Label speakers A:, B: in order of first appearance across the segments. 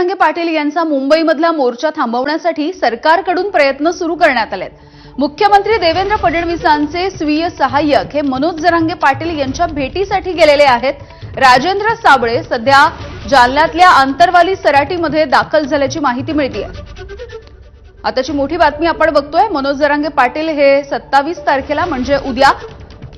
A: जरांगे पाटील यांचा मुंबईमधला मोर्चा थांबवण्यासाठी सरकारकडून प्रयत्न सुरू करण्यात आलेत. मुख्यमंत्री देवेंद्र फडणवीसांचे स्वीय सहाय्यक हे मनोज जरांगे पाटील यांच्या भेटीसाठी गेलेले आहेत. राजेंद्र साबळे सध्या जालन्यातल्या आंतरवाली सराटीमध्ये दाखल झाल्याची माहिती मिळते आताची मोठी बातमी आपण बघतोय. मनोज जरांगे पाटील हे सत्तावीस तारखेला म्हणजे उद्या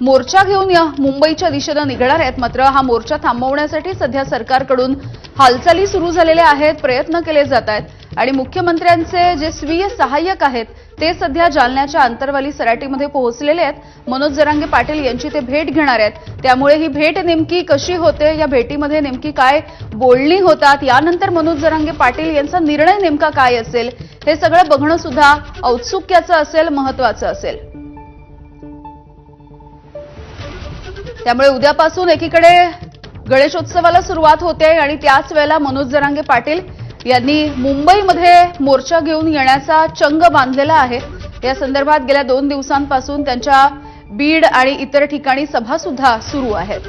A: मोर्चा घेऊन मुंबईच्या दिशेनं निघणार आहेत. मात्र हा मोर्चा थांबवण्यासाठी सध्या सरकारकडून हालचाली सुरू झालेल्या आहेत प्रयत्न केले जात आहेत. आणि मुख्यमंत्र्यांचे जे स्वीय सहाय्यक आहेत ते सध्या जालन्याच्या आंतरवाली सराटीमध्ये पोहोचलेले आहेत. मनोज जरांगे पाटील यांची ते भेट घेणार आहेत. त्यामुळे ही भेट नेमकी कशी होते या भेटीमध्ये नेमकी काय बोलणी होतात यानंतर मनोज जरांगे पाटील यांचा निर्णय नेमका काय असेल हे सगळं बघणं सुद्धा औत्सुक्याचं असेल महत्वाचं असेल. त्यामुळे उद्यापासून एकीकडे गणेशोत्सवाला सुरुवात होते आणि त्याच वेळेला मनोज जरांगे पाटील यांनी मुंबईमध्ये मोर्चा घेऊन येण्याचा चंग बांधलेला आहे. या संदर्भात गेल्या दोन दिवसांपासून त्यांच्या बीड आणि इतर ठिकाणी सभा सुद्धा सुरू आहेत.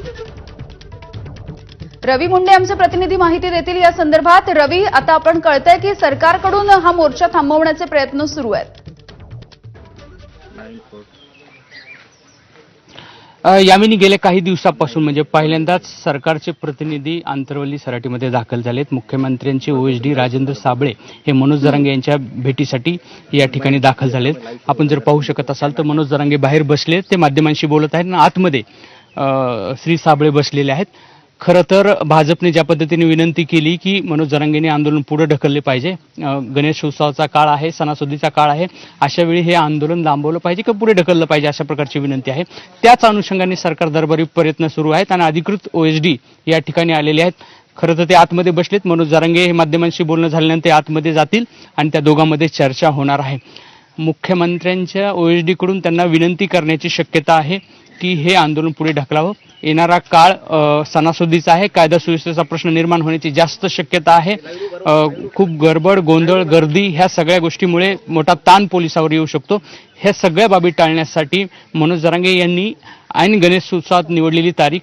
A: रवी मुंडे आमचे प्रतिनिधी माहिती देतील या संदर्भात. रवी आता आपण कळतंय की सरकारकडून हा मोर्चा थांबवण्याचे प्रयत्न सुरू आहेत.
B: यामिनी गेल्या काही दिवसापासून म्हणजे पहिल्यांदाच सरकारचे प्रतिनिधी आंतरवली सराटीमध्ये दाखल झालेत. मुख्यमंत्र्यांचे ओएसडी राजेंद्र साबळे हे मनोज जरांगे यांच्या भेटीसाठी या ठिकाणी दाखल झालेत. आपण जर पाहू शकत असाल तर मनोज जरांगे बाहेर बसले ते माध्यमांशी बोलत आहेत आणि आतमध्ये श्री साबळे बसलेले आहेत. खरं तर भाजपने ज्या पद्धतीने विनंती केली की मनोज जरांगेने आंदोलन पुढे ढकलले पाहिजे. गणेश गणेशोत्सवाचा काळ आहे सणासुदीचा काळ आहे. अशा वेळी हे आंदोलन लांबवलं पाहिजे किंवा पुढे ढकललं पाहिजे अशा प्रकारची विनंती आहे. त्याच अनुषंगाने सरकार दरबारी प्रयत्न सुरू आहेत आणि अधिकृत ओएसडी या ठिकाणी आलेले आहेत. खरं तर ते आतमध्ये बसलेत. मनोज जरांगे हे माध्यमांशी बोलणं झाल्यानंतर ते आतमध्ये जातील आणि त्या दोघांमध्ये चर्चा होणार आहे. मुख्यमंत्र्यांच्या ओ एच डीकडून त्यांना विनंती करण्याची शक्यता आहे. की हे आंदोलन पुढे ढकलावं. येणारा काळ सणासुदीचा आहे. कायदा सुव्यवस्थेचा प्रश्न निर्माण होण्याची जास्त शक्यता आहे. खूप गडबड गोंधळ गर्दी ह्या सगळ्या गोष्टीमुळे मोठा ताण पोलिसावर येऊ शकतो. ह्या सगळ्या बाबी टाळण्यासाठी मनोज जरांगे यांनी ऐन गणेश उत्सवात निवडलेली तारीख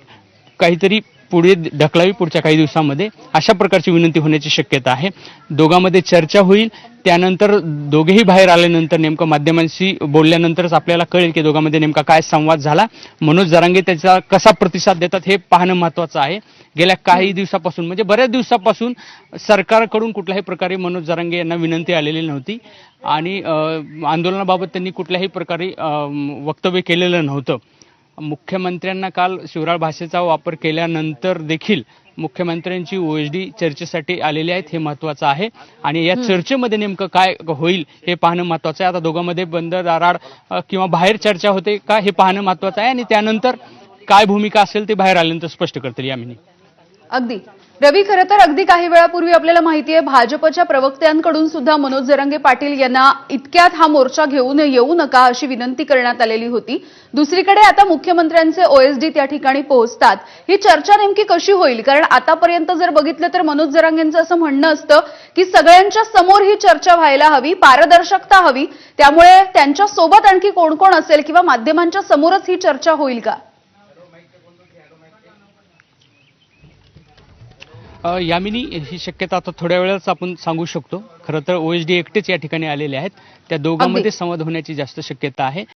B: काहीतरी पुढे ढकलावी पुढच्या काही दिवसामध्ये अशा प्रकारची विनंती होण्याची शक्यता आहे. दोघांमध्ये चर्चा होईल. त्यानंतर दोघेही बाहेर आल्यानंतर नेमकं माध्यमांशी बोलल्यानंतरच आपल्याला कळेल की दोघांमध्ये नेमका काय संवाद झाला. मनोज जरांगे त्याचा कसा प्रतिसाद देतात हे पाहणं महत्वाचं आहे. गेल्या काही दिवसापासून म्हणजे बऱ्याच दिवसापासून सरकारकडून कुठल्याही प्रकारे मनोज जरांगे यांना विनंती आलेली नव्हती. आणि आंदोलनाबाबत त्यांनी कुठल्याही प्रकारे वक्तव्य केलेलं नव्हतं. मुख्यमंत्र्यांना काल शिवराळ भाषेचा वापर केल्यानंतर देखील मुख्यमंत्र्यांची ओएसडी चर्चेसाठी आलेली आहेत हे महत्वाचं आहे. आणि या चर्चेमध्ये नेमकं काय होईल हे पाहणं महत्वाचं आहे. आता दोघांमध्ये बंद दाराड किंवा बाहेर चर्चा होते का हे पाहणं महत्वाचं आहे. आणि त्यानंतर काय भूमिका असेल ते बाहेर आल्यानंतर स्पष्ट करतील यामिनी
A: अगदी. रवी खरं तर अगदी काही वेळापूर्वी आपल्याला माहिती आहे भाजपच्या प्रवक्त्यांकडून सुद्धा मनोज जरांगे पाटील यांना इतक्यात हा मोर्चा घेऊन येऊ नका अशी विनंती करण्यात आलेली होती. दुसरीकडे आता मुख्यमंत्र्यांचे ओएसडी त्या ठिकाणी पोहोचतात. ही चर्चा नेमकी कशी होईल? कारण आतापर्यंत जर बघितलं तर मनोज जरांगेंचं असं म्हणणं असतं की सगळ्यांच्या समोर ही चर्चा व्हायला हवी पारदर्शकता हवी. त्यामुळे त्यांच्यासोबत आणखी कोण कोण असेल किंवा माध्यमांच्या समोरच ही चर्चा होईल का?
B: यामिनी ही शक्यता आता थोड्या वेळाच आपण सांगू शकतो. खरं तर ओएसडी एकटेच या ठिकाणी आलेले आहेत. त्या दोघांमध्ये संवाद होण्याची जास्त शक्यता आहे.